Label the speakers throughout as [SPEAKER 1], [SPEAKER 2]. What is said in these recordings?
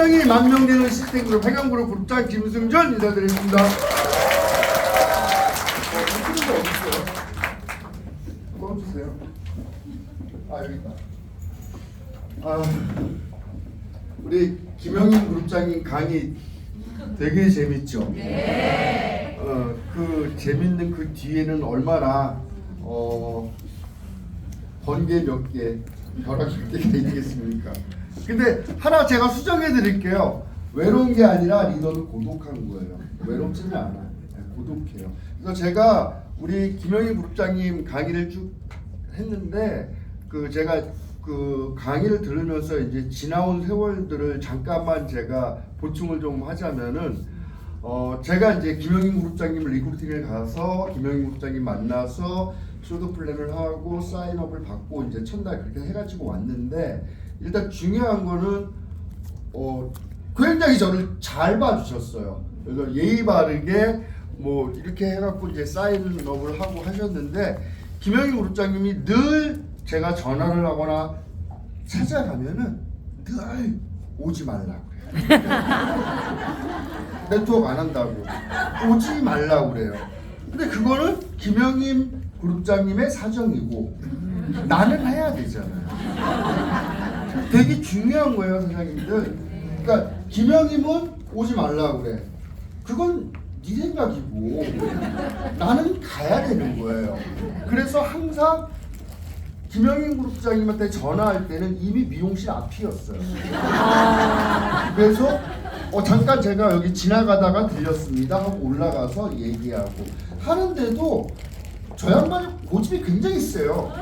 [SPEAKER 1] 명이 만명되는 시스템그룹 해경그룹 그룹장 김승전 인사드리겠습니다. 어, 어디. 아 여기 있다. 아 우리 김영인 그룹장님 강의 되게 재밌죠? 네. 어그 재밌는 그 뒤에는 얼마나 어 번개 몇 개, 벼락 몇 개가 있겠습니까? 근데 하나 제가 수정해 드릴게요. 외로운 게 아니라 리더는 고독한 거예요. 외롭지는 않아요. 네, 고독해요. 그래서 제가 우리 김영희 그룹장님 강의를 쭉 했는데 그 제가 그 강의를 들으면서 이제 지나온 세월들을 잠깐만 제가 보충을 좀 하자면은 어 제가 이제 김영인 그룹장님을 리크루팅을 가서 김영인 그룹장님 만나서 쇼드 플랜을 하고 사인업을 받고 이제 첫날 그렇게 해가지고 왔는데 일단 중요한 거는 어 굉장히 저를 잘 봐주셨어요. 그래서 예의 바르게 뭐 이렇게 해갖고 이제 사인업을 하고 하셨는데 김영희 그룹장님이 늘 제가 전화를 하거나 찾아가면은 늘 오지 말라고 그래요. 네트워크 안 한다고 오지 말라고 그래요. 근데 그거는 김영임 그룹장님의 사정이고 나는 해야 되잖아요. 되게 중요한 거예요, 사장님들. 그러니까 김영임은 오지 말라고 그래. 그건 네 생각이고 나는 가야 되는 거예요. 그래서 항상 김영인 그룹장님한테 전화할 때는 이미 미용실 앞이었어요. 그래서 어, 잠깐 제가 여기 지나가다가 들렸습니다 하고 올라가서 얘기하고 하는데도 저 양반이 고집이 굉장히 세요.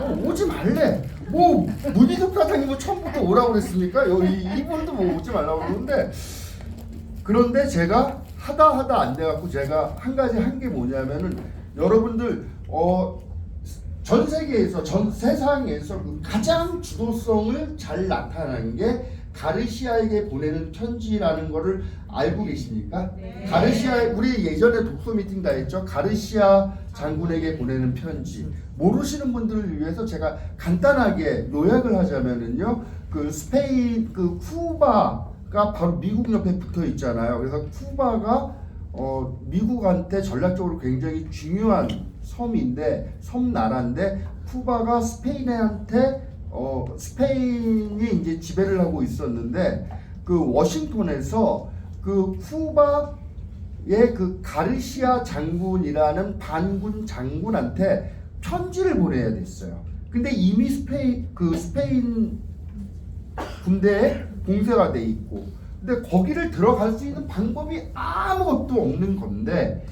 [SPEAKER 1] 어, 오지 말래. 뭐 문희석 사장님은 처음부터 오라고 그랬습니까? 여기 이분도 뭐 오지 말라고 그러는데 그런데 제가 하다 하다 안 돼갖고 제가 한 가지 한 게 뭐냐면은 여러분들 어. 전 세계에서 전 세상에서 그 가장 주도성을 잘 나타내는 게 가르시아에게 보내는 편지라는 거를 알고 계십니까? 가르시아 우리 예전에 독서 미팅 다 했죠. 가르시아 장군에게 보내는 편지. 모르시는 분들을 위해서 제가 간단하게 요약을 하자면은요. 그 스페인 그 쿠바가 바로 미국 옆에 붙어 있잖아요. 그래서 쿠바가 어 미국한테 전략적으로 굉장히 중요한 섬인데 섬 나라인데 쿠바가 스페인한테 어 스페인이 이제 지배를 하고 있었는데 그 워싱턴에서 그 쿠바의 그 가르시아 장군이라는 반군 장군한테 편지를 보내야 됐어요. 근데 이미 스페인 그 스페인 군대에 봉쇄가 돼 있고 근데 거기를 들어갈 수 있는 방법이 아무것도 없는 건데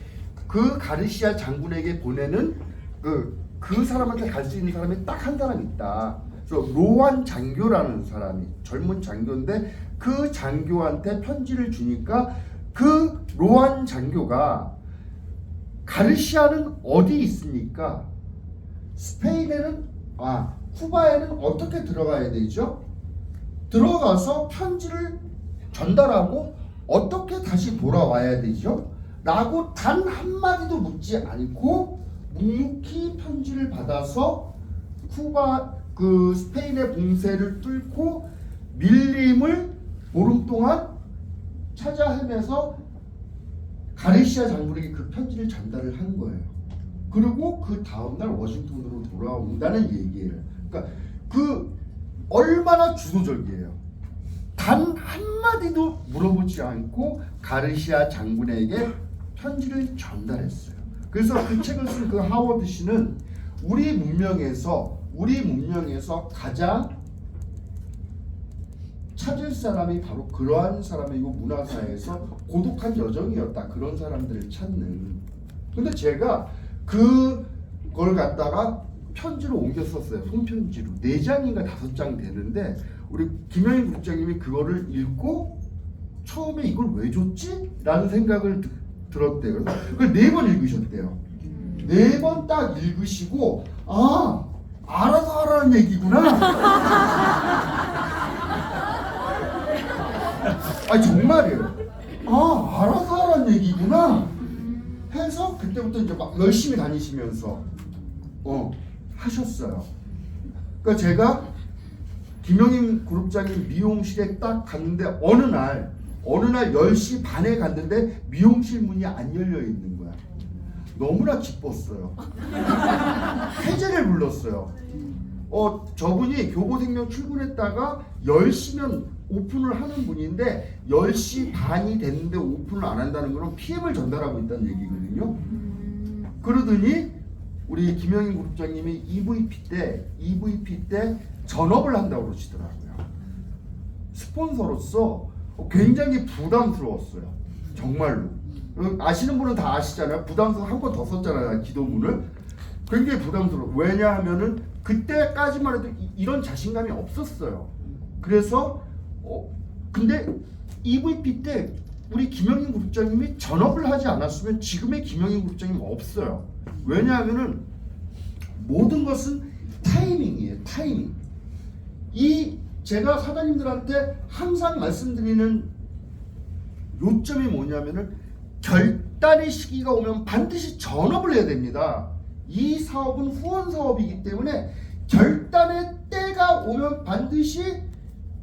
[SPEAKER 1] 그 가르시아 장군에게 보내는 그, 그 사람한테 갈 수 있는 사람이 딱 한 사람 있다. 로안 장교라는 사람이 젊은 장교인데 그 장교한테 편지를 주니까 그 로안 장교가 가르시아는 어디 있습니까? 스페인에는 아 쿠바에는 어떻게 들어가야 되죠? 들어가서 편지를 전달하고 어떻게 다시 돌아와야 되죠? 라고 단 한마디도 묻지 않고 묵묵히 편지를 받아서 쿠바 그 스페인의 봉쇄를 뚫고 밀림을 보름 동안 찾아 헤매서 가르시아 장군에게 그 편지를 전달을 한 거예요. 그리고 그 다음날 워싱턴으로 돌아온다는 얘기예요. 그러니까 그 얼마나 주도적이에요. 단 한마디도 물어보지 않고 가르시아 장군에게 편지를 전달했어요. 그래서 그 책을 쓴 그 하워드 씨는 우리 문명에서 우리 문명에서 가장 찾을 사람이 바로 그러한 사람이고 문화사에서 고독한 여정이었다. 그런 사람들을 찾는. 근데 제가 그걸 갖다가 편지로 옮겨 썼어요. 손편지로 네 장인가 다섯 장 되는데 우리 김영인 국장님이 그거를 읽고 처음에 이걸 왜 줬지? 라는 생각을 드- 들었대요. 그걸 네 번 읽으셨대요. 네 번 딱 읽으시고 아 알아서 하라는 얘기구나. 아 정말이에요. 아 알아서 하라는 얘기구나. 해서 그때부터 이제 막 열심히 다니시면서 어 하셨어요. 그러니까 제가 김영임 그룹장님 미용실에 딱 갔는데 어느 날 어느 날 10시 반에 갔는데 미용실 문이 안 열려 있는 거야. 너무나 기뻤어요. 해제를 불렀어요. 어, 저분이 교보생명 출근했다가 10시면 오픈을 하는 분인데 10시 반이 됐는데 오픈을 안 한다는 거는 PM을 전달하고 있다는 얘기거든요. 그러더니 우리 김영인 그룹장님이 EVP 때 EVP 때 전업을 한다고 그러시더라고요. 스폰서로서 굉장히 부담스러웠어요. 정말로. 어, 아시는 분은 다 아시잖아요. 부담스러워 한 번 더 썼잖아요. 기도문을. 굉장히 부담스러워. 왜냐하면은 그때까지만 해도 이- 이런 자신감이 없었어요. 그래서 어 근데 EVP 때 우리 김영인 그룹장님이 전업을 하지 않았으면 지금의 김영인 그룹장님 없어요. 왜냐하면은 모든 것은 타이밍이에요. 타이밍. 이 제가 사장님들한테 항상 말씀드리는 요점이 뭐냐면은 결단의 시기가 오면 반드시 전업을 해야 됩니다. 이 사업은 후원 사업이기 때문에 결단의 때가 오면 반드시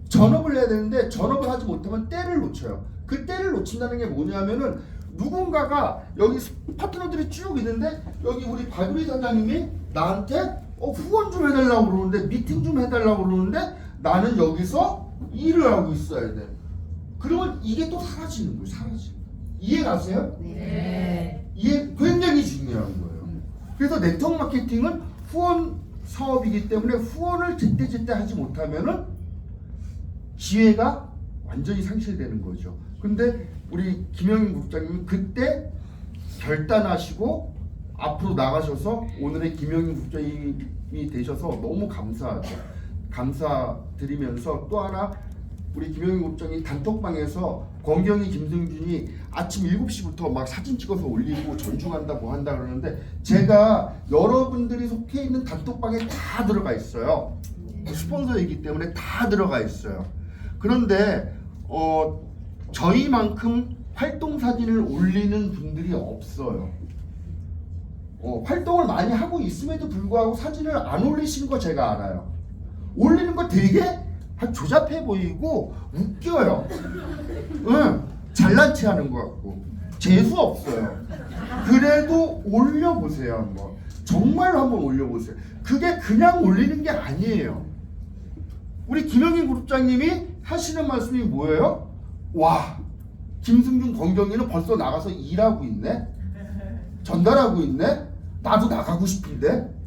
[SPEAKER 1] 전업을 해야 되는데 전업을 하지 못하면 때를 놓쳐요. 그 때를 놓친다는 게 뭐냐면은 누군가가 여기 파트너들이 쭉 있는데 여기 우리 박유리 사장님이 나한테 어, 후원 좀 해달라고 그러는데 미팅 좀 해달라고 그러는데 나는 여기서 일을 하고 있어야 돼. 그러면 이게 또 사라지는 거예요. 사라지는. 이해 가세요?
[SPEAKER 2] 네.
[SPEAKER 1] 이게 굉장히 중요한 거예요. 그래서 네트워크 마케팅은 후원 사업이기 때문에 후원을 제때제때 하지 못하면은 기회가 완전히 상실되는 거죠. 근데 우리 김영인 국장님은 그때 결단하시고 앞으로 나가셔서 오늘의 김영인 국장님이 되셔서 너무 감사하죠. 감사드리면서 또 하나 우리 김영인 국장이 단톡방에서 권경희 김승준이 아침 7시부터 막 사진 찍어서 올리고 전중한다 뭐 한다 그러는데 제가 여러분들이 속해 있는 단톡방에 다 들어가 있어요. 스폰서이기 때문에 다 들어가 있어요. 그런데 어 저희만큼 활동 사진을 올리는 분들이 없어요. 어, 활동을 많이 하고 있음에도 불구하고 사진을 안 올리시는 거 제가 알아요. 올리는 거 되게 조잡해 보이고 웃겨요. 응, 잘난 체 하는 것 같고 재수 없어요. 그래도 올려보세요 한번. 정말로 한번 올려보세요. 그게 그냥 올리는 게 아니에요. 우리 김영인 그룹장님이 하시는 말씀이 뭐예요? 와, 김승준, 권경이는 벌써 나가서 일하고 있네. 전달하고 있네. 나도 나가고 싶은데.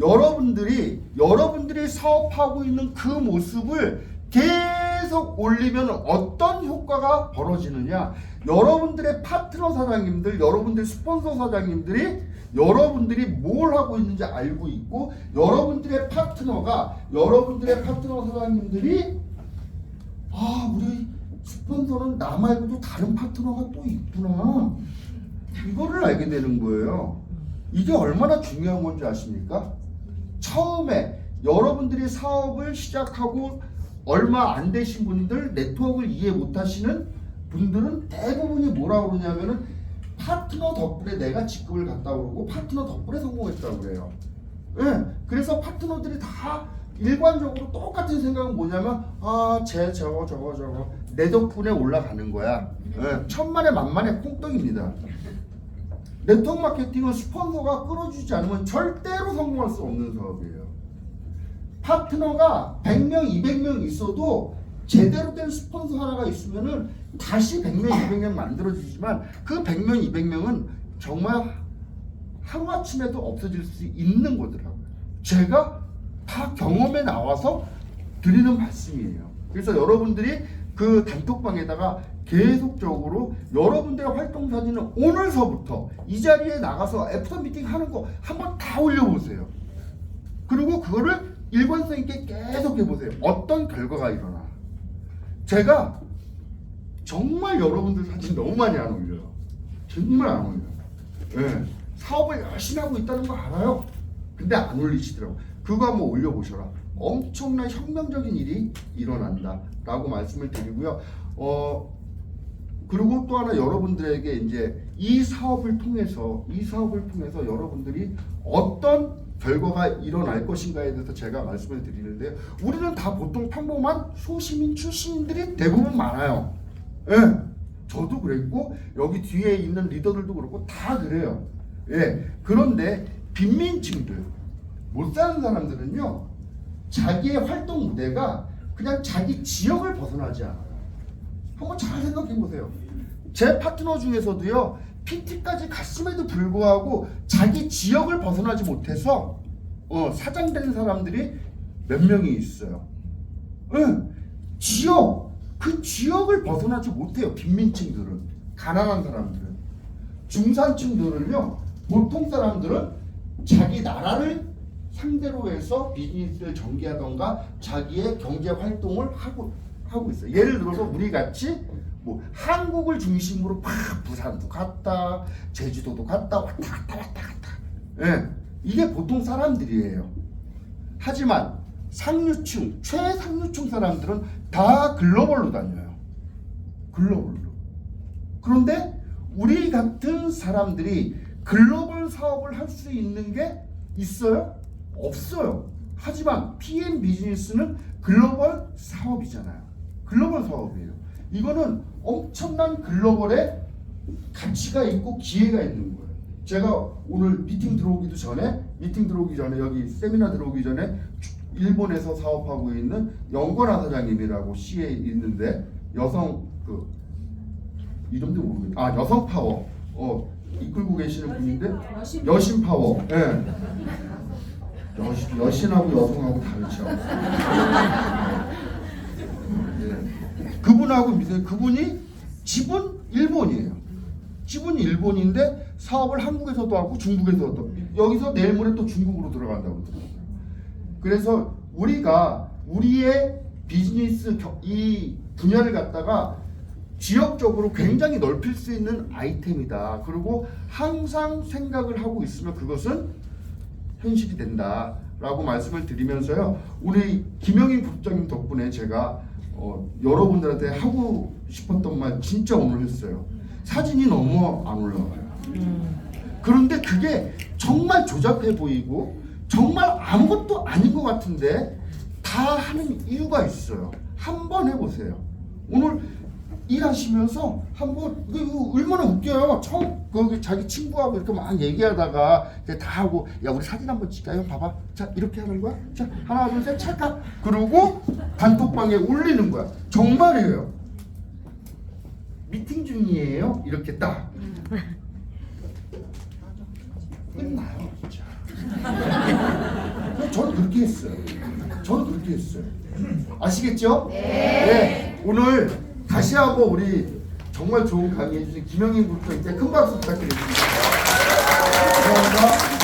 [SPEAKER 1] 여러분들이 여러분들이 사업하고 있는 그 모습을 계속 올리면 어떤 효과가 벌어지느냐? 여러분들의 파트너 사장님들, 여러분들 스폰서 사장님들이 여러분들이 뭘 하고 있는지 알고 있고 여러분들의 파트너가 여러분들의 파트너 사장님들이 아 우리 스폰서는 나 말고도 다른 파트너가 또 있구나 이거를 알게 되는 거예요. 이게 얼마나 중요한 건지 아십니까? 처음에 여러분들이 사업을 시작하고 얼마 안 되신 분들 네트워크를 이해 못 하시는 분들은 대부분이 뭐라 그러냐면은 파트너 덕분에 내가 직급을 갔다 그러고 파트너 덕분에 성공했다고 그래요. 예. 그래서 파트너들이 다 일관적으로 똑같은 생각은 뭐냐면 아, 쟤 저거 저거 저거 내 덕분에 올라가는 거야. 예. 천만에 만만에 콩떡입니다. 네트워크 마케팅은 스폰서가 끌어주지 않으면 절대로 성공할 수 없는 사업이에요. 파트너가 100명, 200명 있어도 제대로 된 스폰서 하나가 있으면은 다시 100명, 200명 만들어지지만 그 100명, 200명은 정말 하루아침에도 없어질 수 있는 거더라고요. 제가 다 경험에 나와서 드리는 말씀이에요. 그래서 여러분들이 그 단톡방에다가 계속적으로 여러분들의 활동 사진을 오늘서부터 이 자리에 나가서 애프터 미팅 하는 거 한번 다 올려보세요. 그리고 그거를 일관성 있게 계속 해보세요. 어떤 결과가 일어나. 제가 정말 여러분들 사진 너무 많이 안 올려요. 정말 안 올려요. 예. 사업을 열심히 하고 있다는 거 알아요. 근데 안 올리시더라고. 그거 한번 올려보셔라. 엄청난 혁명적인 일이 일어난다 라고 말씀을 드리고요. 어 그리고 또 하나 여러분들에게 이제 이 사업을 통해서 이 사업을 통해서 여러분들이 어떤 결과가 일어날 것인가에 대해서 제가 말씀을 드리는데요. 우리는 다 보통 평범한 소시민 출신들이 대부분 많아요. 예. 저도 그랬고 여기 뒤에 있는 리더들도 그렇고 다 그래요. 예. 그런데 빈민층들 못 사는 사람들은요. 자기의 활동 무대가 그냥 자기 지역을 벗어나지 않아요. 잘 생각해 보세요. 제 파트너 중에서도요, PT까지 갔음에도 불구하고 자기 지역을 벗어나지 못해서 어, 사장된 사람들이 몇 명이 있어요. 응, 지역 그 지역을 벗어나지 못해요. 빈민층들은 가난한 사람들은 중산층들은요 보통 사람들은 자기 나라를 상대로 해서 비즈니스를 전개하던가 자기의 경제 활동을 하고 하고 있어요. 예를 들어서 우리 같이 뭐 한국을 중심으로 막 부산도 갔다 제주도도 갔다 왔다 갔다 왔다 갔다. 예, 이게 보통 사람들이에요. 하지만 상류층 최상류층 사람들은 다 글로벌로 다녀요. 글로벌로. 그런데 우리 같은 사람들이 글로벌 사업을 할 수 있는 게 있어요? 없어요. 하지만 PM 비즈니스는 글로벌 사업이잖아요. 글로벌 사업이에요. 이거는 엄청난 글로벌의 가치가 있고 기회가 있는 거예요. 제가 오늘 미팅 들어오기도 전에 미팅 들어오기 전에 여기 세미나 들어오기 전에 일본에서 사업하고 있는 영건아 사장님이라고 시에 있는데 여성 그 이름도 모르겠 아 여성 파워. 어 이끌고 계시는 분인데 여신 파워. 예. 여신 여신하고 여성하고 다르죠. 예. 그분하고 믿어요 그분이 집은 일본이에요 집은 일본인데 사업을 한국에서도 하고 중국에서도 여기서 내일 모레 또 중국으로 들어간다고 그러더라고요 그래서 우리가 우리의 비즈니스 겨- 이 분야를 갖다가 지역적으로 굉장히 넓힐 수 있는 아이템이다. 그리고 항상 생각을 하고 있으면 그것은 현실이 된다라고 말씀을 드리면서요. 우리 김영인 국장님 덕분에 제가 어, 여러분들한테 하고 싶었던 말 진짜 오늘 했어요. 사진이 너무 안 올라가요. 그런데 그게 정말 조잡해 보이고 정말 아무것도 아닌 것 같은데 다 하는 이유가 있어요. 한번 해보세요. 오늘 일하시면서 한번 이거, 얼마나 웃겨요. 처음 그 자기 친구하고 이렇게 막 얘기하다가 이제 다 하고 야 우리 사진 한번 찍자. 형 봐봐. 자 이렇게 하는 거야. 자 하나 둘셋 찰칵. 그러고 단톡방에 올리는 거야. 정말이에요. 미팅 중이에요. 이렇게 딱. 끝나요, 진짜. 저는 그렇게 했어요. 저는 그렇게 했어요. 아시겠죠? 네. 오늘 다시 한번 우리 정말 좋은 강의 해주신 김영인 국장님께 큰 박수 부탁드립니다. 감사합니다.